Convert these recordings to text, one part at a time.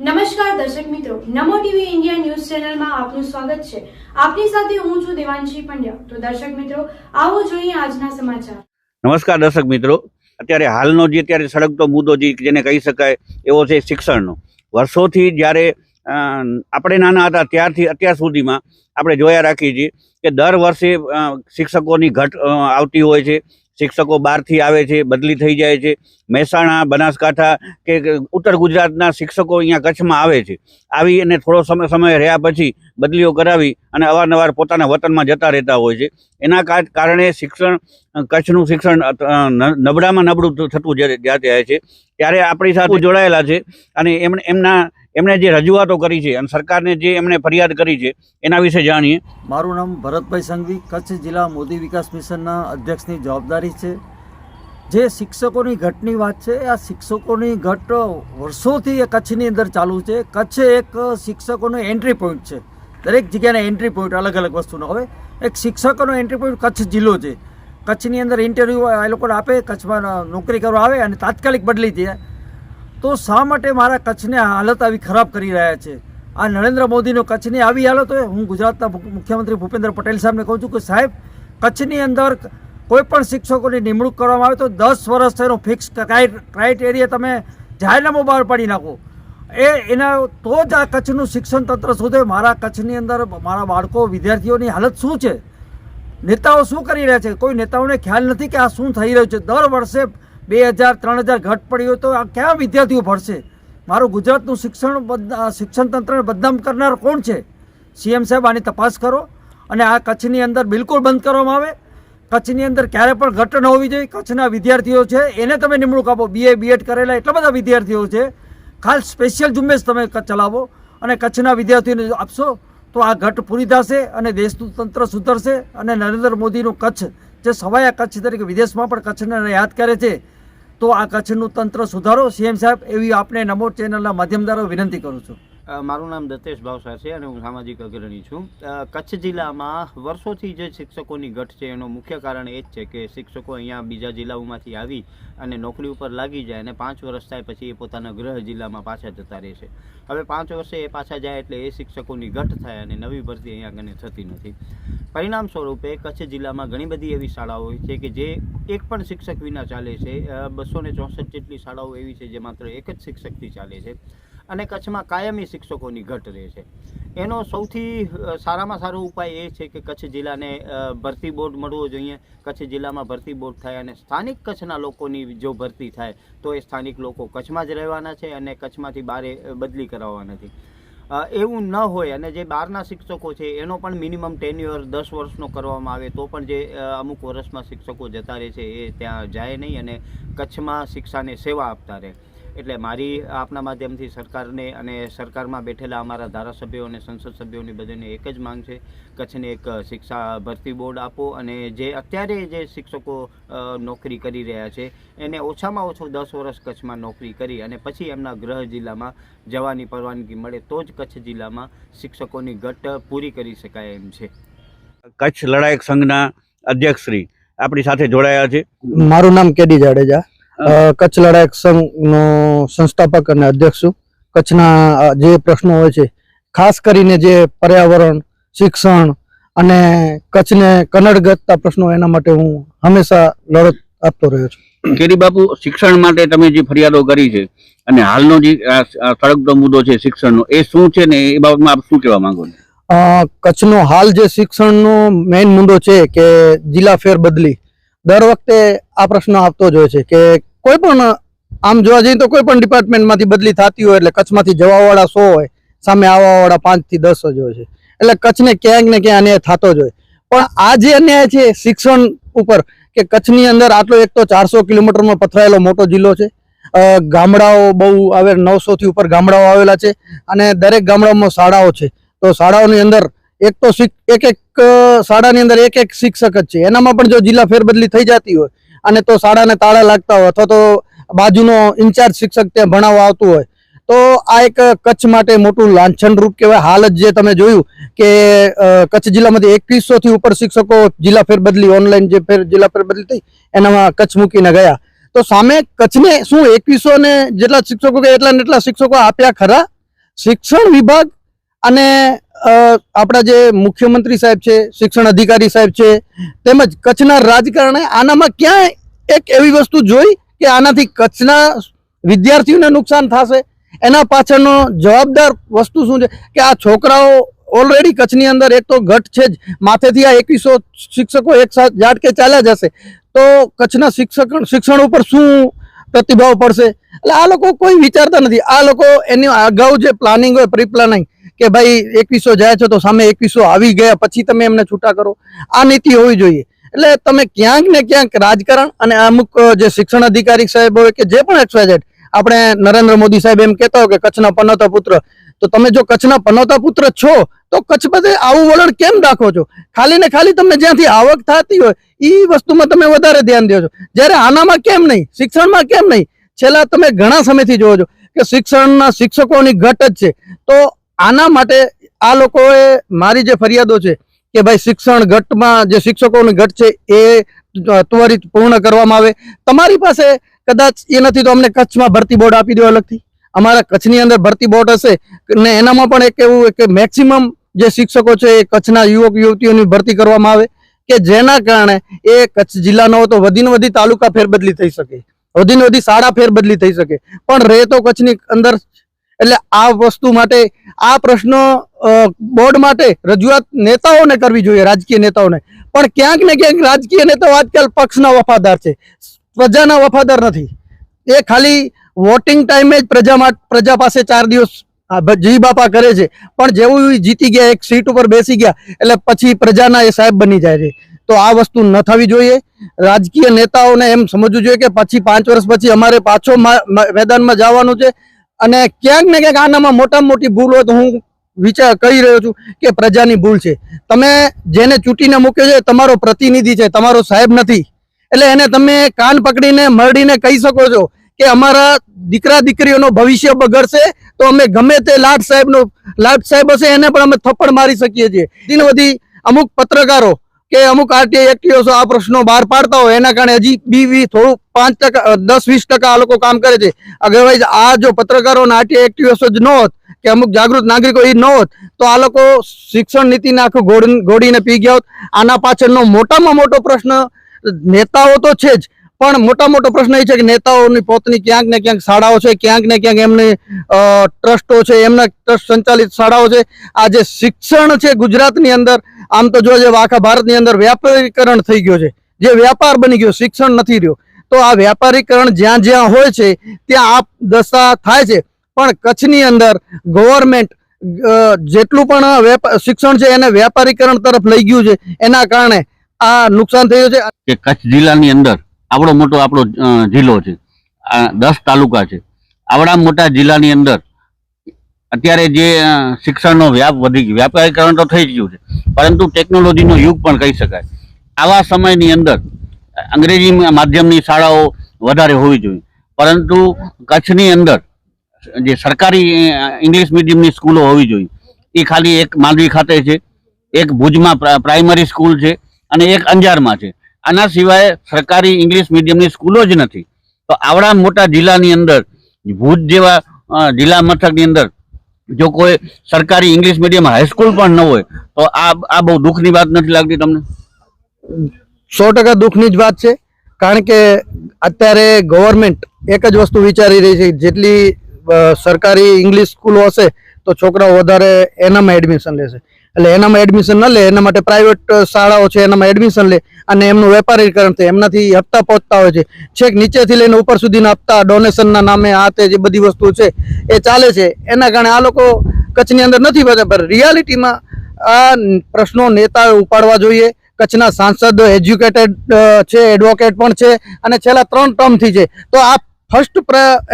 નમસ્કાર દર્શક મિત્રો, નમો ટીવી ઇન્ડિયા ન્યૂઝ ચેનલમાં આપનું સ્વાગત છે. આપની સાથે હું છું દેવાંશી પંડ્યા. તો દર્શક મિત્રો, આવો જોઈએ આજના સમાચાર. નમસ્કાર દર્શક મિત્રો. અત્યારે હાલનો જે અત્યારે સળગતો મુદ્દો જે જેને કહી શકાય, એવો છે શિક્ષણનો. વર્ષોથી જ્યારે આપણે નાના હતા ત્યારથી અત્યાર સુધીમાં આપણે જોયા રાખીએ છીએ કે દર વર્ષે શિક્ષકોની ઘટ આવતી હોય છે. શિક્ષકો બહારથી આવે છે, બદલી થઈ જાય છે. મહેસાણા, બનાસકાંઠા કે ઉત્તર ગુજરાતના શિક્ષકો અહીંયા કચ્છમાં આવે છે. આવી અને થોડો સમય સમય રહ્યા પછી બદલીઓ કરાવી અને અવારનવાર પોતાના વતનમાં જતા રહેતા હોય છે. એના કારણે શિક્ષણ, કચ્છનું શિક્ષણ નબળામાં નબળું થતું જાતે છે. ત્યારે આપણી સાથે જોડાયેલા છે અને એમ, એમના એમણે જે રજૂઆતો કરી છે અને સરકારને જે એમણે ફરિયાદ કરી છે, એના વિશે જાણીએ. મારું નામ ભરતભાઈ સંઘવી, કચ્છ જિલ્લા મોદી વિકાસ મિશનના અધ્યક્ષની જવાબદારી છે. જે શિક્ષકોની ઘટની વાત છે આ શિક્ષકોની ઘટ વર્ષોથી એ કચ્છની અંદર ચાલુ છે. કચ્છ એક શિક્ષકોનો એન્ટ્રી પોઈન્ટ છે. દરેક જગ્યાના એન્ટ્રી પોઈન્ટ અલગ અલગ વસ્તુનો. હવે એક શિક્ષકોનો એન્ટ્રી પોઈન્ટ કચ્છ જિલ્લો છે. કચ્છની અંદર ઇન્ટરવ્યૂ આ લોકોને આપે, કચ્છમાં નોકરી કરવા આવે અને તાત્કાલિક બદલી જાય તો શા માટે મારા કચ્છને હાલત આવી ખરાબ કરી રહ્યા છે? આ નરેન્દ્ર મોદીનો કચ્છની આવી હાલત હોય? હું ગુજરાતના મુખ્યમંત્રી ભૂપેન્દ્ર પટેલ સાહેબને કહું છું કે સાહેબ, કચ્છની અંદર કોઈ પણ શિક્ષકોની નિમણૂક કરવામાં આવે તો દસ વર્ષ એનો ફિક્સ ક્રાઇટેરિયા તમે જાહેરનામું બહાર પાડી નાખો. એ, એના, તો જ આ કચ્છનું શિક્ષણ તંત્ર શોધે. મારા કચ્છની અંદર મારા બાળકો, વિદ્યાર્થીઓની હાલત શું છે? નેતાઓ શું કરી રહ્યા છે? કોઈ નેતાઓને ખ્યાલ નથી કે આ શું થઈ રહ્યું છે? દર વર્ષે બે હજાર, ત્રણ હજાર ઘટ પડ્યો તો આ ક્યાં વિદ્યાર્થીઓ ભણશે? મારું ગુજરાતનું શિક્ષણ શિક્ષણ તંત્રને બદનામ કરનાર કોણ છે? સીએમ સાહેબ, આની તપાસ કરો. અને આ કચ્છની અંદર બિલકુલ બંધ કરવામાં આવે. કચ્છની અંદર ક્યારે પણ ઘટ ન હોવી જોઈએ. કચ્છના વિદ્યાર્થીઓ છે, એને તમે નિમણૂક આપો. બીએ બીએડ કરેલા એટલા બધા વિદ્યાર્થીઓ છે. ખાસ સ્પેશિયલ ઝુંબેશ તમે ચલાવો. અને કચ્છના વિદ્યાર્થીઓને આપશો, તો આ ઘટ પૂરી થશે અને દેશનું તંત્ર સુધરશે. અને નરેન્દ્ર મોદીનું કચ્છ, જે સવાયા કચ્છ તરીકે વિદેશમાં પણ કચ્છને યાદ કરે છે તો આ કચ્છનું તંત્ર સુધારો. સીએમ સાહેબ, એવી આપને નમો ચેનલના માધ્યમ દ્વારા વિનંતી કરું છું. મારું નામ દત્તેશ ભાવસાર છે અને હું સામાજિક અગ્રણી છું. કચ્છ જિલ્લામાં વર્ષોથી જે શિક્ષકોની ઘટ છે એનું મુખ્ય કારણ એ જ છે કે શિક્ષકો અહીંયા બીજા જિલ્લાઓમાંથી આવી અને નોકરી ઉપર લાગી જાય અને પાંચ વર્ષ થાય પછી એ પોતાના ગૃહ જિલ્લામાં પાછા જતા રહે છે. હવે પાંચ વર્ષે એ પાછા જાય એટલે એ શિક્ષકોની ઘટ થાય અને નવી ભરતી અહીંયા કને થતી નથી. પરિણામ સ્વરૂપે કચ્છ જિલ્લામાં ઘણી બધી એવી શાળાઓ છે કે જે એક પણ શિક્ષક વિના ચાલે છે. બસો ચોસઠ જેટલી શાળાઓ એવી છે જે માત્ર એક જ શિક્ષકથી ચાલે છે. અને કચ્છમાં કાયમી શિક્ષકોની ઘટ રહે છે. એનો સૌથી સારામાં સારો ઉપાય એ છે કે કચ્છ જિલ્લાને ભરતી બોર્ડ મળવો જોઈએ. કચ્છ જિલ્લામાં ભરતી બોર્ડ થાય અને સ્થાનિક કચ્છના લોકોની જો ભરતી થાય, તો એ સ્થાનિક લોકો કચ્છમાં જ રહેવાના છે અને કચ્છમાંથી બારે બદલી કરાવવા નથી એવું ન હોય અને જે બહારના શિક્ષકો છે, એનો પણ મિનિમમ ટેન્યુઅર દસ વર્ષનો કરવામાં આવે, તો પણ જે અમુક વર્ષમાં શિક્ષકો જતા રહે છે, એ ત્યાં જાય નહીં અને કચ્છમાં શિક્ષાને સેવા આપતા રહે. એટલે મારી આપના માધ્યમથી સરકારને અને સરકારમાં બેઠેલા અમારા ધારાસભ્યો અને સંસદ સભ્યોની બધાને એક જ માંગ છે. કચ્છને એક શિક્ષા ભરતી બોર્ડ આપો અને જે અત્યારે જે શિક્ષકો નોકરી કરી રહ્યા છે એને ઓછામાં ઓછું દસ વર્ષ કચ્છમાં નોકરી કરી અને પછી એમના ગૃહ જિલ્લામાં જવાની પરવાનગી મળે તો જ કચ્છ જિલ્લામાં શિક્ષકોની ઘટ પૂરી કરી શકાય એમ છે. કચ્છ લડાયક સંઘના અધ્યક્ષ શ્રી આપણી સાથે જોડાયા છે. મારું નામ કેડી જાડેજા. કચ્છ લડાયક સંઘનો સંસ્થાપક અને અધ્યક્ષ છું. કચ્છના જે પ્રશ્નો હોય છે ખાસ કરીને જે પર્યાવરણ શિક્ષણ અને કચ્છને કન્નડગતતા પ્રશ્નો એના માટે હું હંમેશા લડત આપતો રહ્યો છું. કેરી બાપુ શિક્ષણ માટે તમે જે ફરિયાદો કરી છે અને હાલનો જે સળગતો મુદ્દો છે શિક્ષણનો એ શું છે ને એ બાબતમાં આપ શું કહેવા માંગો છો? કચ્છનો હાલ જે શિક્ષણનો મેઇન મુદ્દો છે કે જિલ્લા ફેર બદલી દર વખતે આ પ્રશ્ન આવતો જ હોય છે કે કોઈ પણ, આમ જોવા જઈએ તો કોઈ પણ ડિપાર્ટમેન્ટમાંથી બદલી થતી હોય એટલે કચ્છમાંથી જવાવાળા સો હોય, સામે આવવાવાળા પાંચથી દસ જ હોય છે. એટલે કચ્છને ક્યાંક ને ક્યાં અન્યાય થતો જ હોય. પણ આ જે અન્યાય છે શિક્ષણ ઉપર, કે કચ્છની અંદર આટલો એક તો ચારસો કિલોમીટરનો પથરાયેલો મોટો જિલ્લો છે ગામડાઓ બહુ આવે નવસોથી ઉપર ગામડાઓ આવેલા છે, અને દરેક ગામડાઓમાં શાળાઓ છે. તો શાળાઓની અંદર એક તો એક એક શાળાની અંદર એક એક શિક્ષક જ છે. એનામાં પણ જો જિલ્લા ફેરબદલી થઈ જતી હોય અને તો શાળાને તાળા લાગતા હોય અથવા તો બાજુનો ઇન્ચાર્જ શિક્ષક ત્યાં ભણાવવા આવતું હોય, તો આ એક કચ્છ માટે મોટું લાંછન રૂપ કહેવાય. હાલ જ જે તમે જોયું કે કચ્છ જિલ્લામાંથી એકવીસો થી ઉપર શિક્ષકો જિલ્લા ફેરબદલી, ઓનલાઈન જે ફેર જિલ્લા ફેરબદલી થઈ, એનામાં કચ્છ મૂકીને ગયા. તો સામે કચ્છને શું એકવીસો ને જેટલા શિક્ષકો કે એટલા ને એટલા શિક્ષકો આપ્યા ખરા? શિક્ષણ વિભાગ અને આપણા જે મુખ્યમંત્રી સાહેબ છે, શિક્ષણ અધિકારી સાહેબ છે, તેમજ કચ્છના રાજકારણે આનામાં ક્યાંય એક એવી વસ્તુ જોઈ કે આનાથી કચ્છના વિદ્યાર્થીઓને નુકસાન થશે? એના પાછળનો જવાબદાર વસ્તુ શું છે? કે આ છોકરાઓ ઓલરેડી કચ્છની અંદર એક તો ઘટ છે જ, માથેથી આ એકવીસો શિક્ષકો એક સાથ ઝાટકે ચાલ્યા જશે. તો કચ્છના શિક્ષક, શિક્ષણ ઉપર શું પ્રતિભાવ પડશે? એટલે આ લોકો કોઈ વિચારતા નથી. આ લોકો એની અગાઉ જે પ્લાનિંગ હોય પ્રી પ્લાનિંગ કે ભાઈ એકવીસો જાય છે તો સામે એકવીસો આવી ગયા, પછી તમે એમને છૂટા કરો. આ નીતિ હોવી જોઈએ. એટલે તમે ક્યાંક ને ક્યાંક રાજકારણ અને અમુક જે શિક્ષણ અધિકારી સાહેબ હોય કે જે પણ એક્સવાઇઝેડ આપણે નરેન્દ્ર મોદી સાહેબ એમ કહેતા હોય કે કચ્છના પનોતા પુત્ર. તો તમે જો કચ્છના પનોતા પુત્ર છો, તો કચ્છ બધે આવું વલણ કેમ રાખો છો? ખાલી ને ખાલી તમને જ્યાંથી આવક થતી હોય એ વસ્તુમાં તમે વધારે ધ્યાન દો છો. જ્યારે આનામાં કેમ નહીં, શિક્ષણમાં કેમ નહીં? છેલ્લા તમે ઘણા સમયથી જોવો છો કે શિક્ષણના શિક્ષકોની ઘટ જ છે. તો આના માટે આ લોકોએ મારી જે ફરિયાદો છે કે ભાઈ શિક્ષણ ઘટમાં જે શિક્ષકોની ઘટ છે એ ત્વરિત પૂર્ણ કરવામાં આવે. તમારી પાસે કદાચ એ નથી તો અમને કચ્છમાં ભરતી બોર્ડ આપી દો અલગથી. અમારા કચ્છની અંદર ભરતી બોર્ડ હશે ને એનામાં પણ એક એવું કે મેક્સિમમ જે શિક્ષકો છે એ કચ્છના યુવક યુવતીઓની ભરતી કરવામાં આવે કે જેના કારણે એ કચ્છ જિલ્લાનો તો વધીને વધી તાલુકા ફેરબદલી થઈ શકે. વધીને વધી શાળા ફેરબદલી થઈ શકે. પણ રહે તો કચ્છની અંદર એટલે આ વસ્તુ માટે આ પ્રશ્નો બોર્ડ માટે રજૂઆત નેતાઓને કરવી જોઈએ, રાજકીય નેતાઓને. પણ ક્યાંક ને ક્યાંક રાજકીય નેતાઓ આજકાલ પક્ષના વફાદાર છે. પ્રજાના વફાદાર નથી. એ ખાલી વોટિંગ ટાઈમે જ પ્રજા પ્રજા પાસે ચાર દિવસ જી બાપા કરે છે. પણ જેવું જીતી ગયા, એક સીટ ઉપર બેસી ગયા, એટલે પછી પ્રજાના એ સાહેબ બની જાય છે. તો આ વસ્તુ ન થવી જોઈએ. રાજકીય નેતાઓને એમ સમજવું જોઈએ કે પછી પાંચ વર્ષ પછી અમારે પાછો મેદાનમાં જવાનું છે. અને ક્યાંક ને ક્યાંક આનામાં મોટામાં મોટી ભૂલ હોય તો હું વિચાર કહી રહ્યો છું કે પ્રજાની ભૂલ છે. તમે જેને ચૂંટીને મૂક્યો છે તમારો પ્રતિનિધિ છે, તમારો સાહેબ નથી. એટલે એને તમે કાન પકડીને, મરડીને કહી શકો છો કે અમારા દીકરા દીકરીઓનો ભવિષ્ય બગડશે તો અમે ગમે તે લાટ સાહેબનો, લાટ સાહેબ હશે એને પણ અમે થપ્પડ મારી શકીએ છીએ. દિન અમુક પત્રકારો કે અમુક આરટીઆઈ એક્ટિવોસો આ પ્રશ્નો બહાર પાડતા હોય, એના કારણે હજી બી વી થોડું પાંચ ટકા દસ, વીસ ટકા આ લોકો કામ કરે છે. અગરવાઇઝ આ જો પત્રકારો અને આરટીઆઈ એક્ટિવોસો જ ન હોત, કે અમુક જાગૃત નાગરિકો એ ન હોત, તો આ લોકો શિક્ષણ નીતિને આખું ઘોડીને પી ગયા હોત. આના પાછળનો મોટામાં મોટો પ્રશ્ન, નેતાઓ તો છે જ, પણ મોટા મોટો પ્રશ્ન એ છે કે નેતાઓની પોતની ક્યાંક ને ક્યાંક શાળાઓ છે, ક્યાંક ને ક્યાંક એમની ટ્રસ્ટો છે, એમના ટ્રસ્ટ સંચાલિત શાળાઓ છે. આ જે શિક્ષણ છે ગુજરાતની અંદર આમ તો જો આખા ભારતની અંદર વ્યાપારીકરણ થઈ ગયો છે, જે વ્યાપાર બની ગયો, શિક્ષણ નથી રહ્યો. તો આ વ્યાપારીકરણ જ્યાં જ્યાં હોય છે, ત્યાં આ દશા થાય છે. પણ કચ્છની અંદર ગવર્મેન્ટ જેટલું પણ શિક્ષણ છે, એને વ્યાપારીકરણ તરફ લઈ ગયું છે. એના કારણે આ નુકસાન થયું છે. કે કચ્છ જિલ્લાની અંદર આવડો મોટો આપણો જિલ્લો છે. દસ તાલુકા છે. આવડા મોટા જિલ્લાની અંદર અત્યારે જે શિક્ષણનો વ્યાપ વધી ગયો, વ્યાપારીકરણ તો થઈ જ ગયું છે, પરંતુ ટેકનોલોજીનો યુગ પણ કહી શકાય. આવા સમયની અંદર, અંગ્રેજી માધ્યમની શાળાઓ વધારે હોવી જોઈએ, પરંતુ કચ્છની અંદર જે સરકારી ઇંગ્લિશ મીડિયમની સ્કૂલો હોવી જોઈએ. એ ખાલી એક માંડવી ખાતે છે, એક ભુજમાં પ્રા- પ્રાઇમરી સ્કૂલ છે અને એક અંજારમાં છે. આના સિવાય સરકારી ઇંગ્લિશ મીડિયમની સ્કૂલો જ નથી. તો આવડા મોટા જિલ્લાની અંદર, ભુજ જેવા જિલ્લા મથકની અંદર જો કોઈ સરકારી ઇંગ્લિશ મીડિયમ હાઈસ્કૂલ પણ ન હોય, તો આ આ બહુ દુઃખની વાત નથી લાગતી તમને? સો ટકા દુઃખની જ વાત છે, કારણ કે અત્યારે ગવર્મેન્ટ એક જ વસ્તુ વિચારી રહી છે, જેટલી સરકારી ઇંગ્લિશ સ્કૂલો હશે, તો છોકરાઓ વધારે એનામાં એડમિશન લેશે. એટલે એનામાં એડમિશન ન લે, એના માટે પ્રાઇવેટ શાળાઓ છે, એનામાં એડમિશન લે અને એમનું વેપારીકરણ થાય, એમનાથી હપ્તા પહોંચતા હોય છે. છેક નીચેથી લઈને ઉપર સુધીના હપ્તા ડોનેશનના નામે આ તે જે બધી વસ્તુ છે, એ ચાલે છે. એના કારણે આ લોકો કચ્છની અંદર નથી વધે પણ રિયાલિટીમાં આ પ્રશ્નો નેતાએ ઉપાડવા જોઈએ. કચ્છના સાંસદ એજ્યુકેટેડ છે એડવોકેટ પણ છે અને છેલ્લા ત્રણ ટર્મથી છે. તો આ ફર્સ્ટ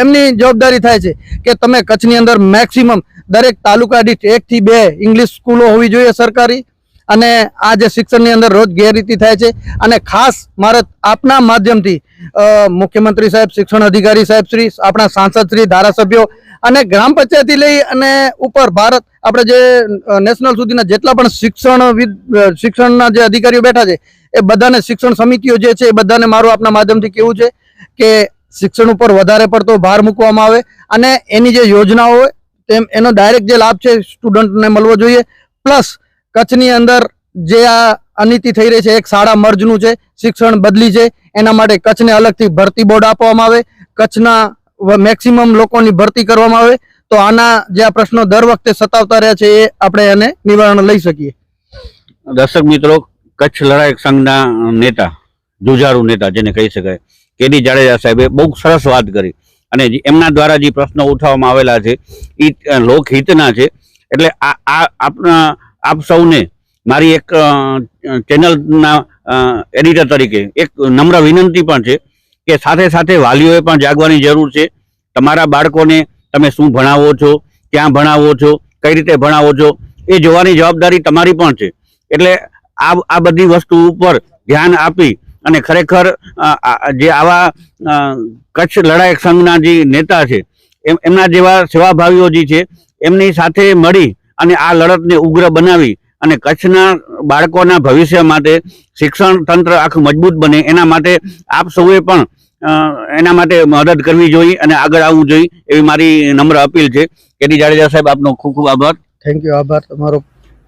એમની જવાબદારી થાય છે કે તમે કચ્છની અંદર મેક્સિમમ દરેક તાલુકા દીઠ એકથી બે ઇંગ્લિશ સ્કૂલો હોવી જોઈએ સરકારી. અને આ જે શિક્ષણની અંદર રોજ ગેરરીતિ થાય છે. અને ખાસ મારે આપના માધ્યમથી મુખ્યમંત્રી સાહેબ, શિક્ષણ અધિકારી સાહેબ શ્રી, આપણા સાંસદ શ્રી, ધારાસભ્યો અને ગ્રામ પંચાયતથી લઈ અને ઉપર ભારત, આપણે જે નેશનલ સુધીના જેટલા પણ શિક્ષણ શિક્ષણના જે અધિકારીઓ બેઠા છે, એ બધાને શિક્ષણ સમિતિઓ જે છે, એ બધાને મારું આપના માધ્યમથી કેવું છે કે શિક્ષણ ઉપર વધારે પડતો ભાર મૂકવામાં આવે. અને એની જે યોજનાઓ હોય તેમ એનો ડાયરેક્ટ જે લાભ છે સ્ટુડન્ટને મળવો જોઈએ. પ્લસ કચ્છની અંદર જે આ અનીતિ થઈ રહી છે, એક શાળા મર્જનું છે, શિક્ષણ બદલી છે, એના માટે કચ્છને અલગથી ભરતી બોર્ડ આપવામાં આવે. કચ્છના મેક્સિમમ લોકોની ભરતી કરવામાં આવે. તો આના જે આ પ્રશ્નો દર વખતે સતાવતા રહ્યા છે, એ આપણે એને નિવારણ લઈ શકીએ. દર્શક મિત્રો, કચ્છ લડાયક સંઘના નેતા, જુજારુ નેતા જેને કહી શકાય, કેડી જાડેજા સાહેબે બહુ સરસ વાત કરી. અને એમના દ્વારા જે પ્રશ્નો ઉઠાવવામાં આવેલા છે એ લોકહિતના છે. એટલે આ આ આપના, આપ સૌને મારી એક ચેનલના એડિટર તરીકે એક નમ્ર વિનંતી પણ છે કે સાથે સાથે વાલીઓએ પણ જાગવાની જરૂર છે. તમારા બાળકોને તમે શું ભણાવો છો, ક્યાં ભણાવો છો, કઈ રીતે ભણાવો છો, એ જોવાની જવાબદારી તમારી પણ છે. એટલે આ આ બધી વસ્તુ ઉપર ધ્યાન આપી અને ખરેખર જે આવા કચ્છ લડાયક સંઘના જે નેતા છે, એમ, એમના જેવા સેવાભાવીઓ જે છે, એમની સાથે મળી અને આ લડતને ઉગ્ર બનાવી અને કચ્છના બાળકોના ભવિષ્ય માટે શિક્ષણ તંત્ર આખું મજબૂત બને, એના માટે આપ સૌએ પણ એના માટે મદદ કરવી જોઈએ અને આગળ આવવું જોઈએ એવી મારી નમ્ર અપીલ છે. કેડી જાડેજા સાહેબ, આપનો ખૂબ ખૂબ આભાર. થેન્ક યુ આભાર તમારો.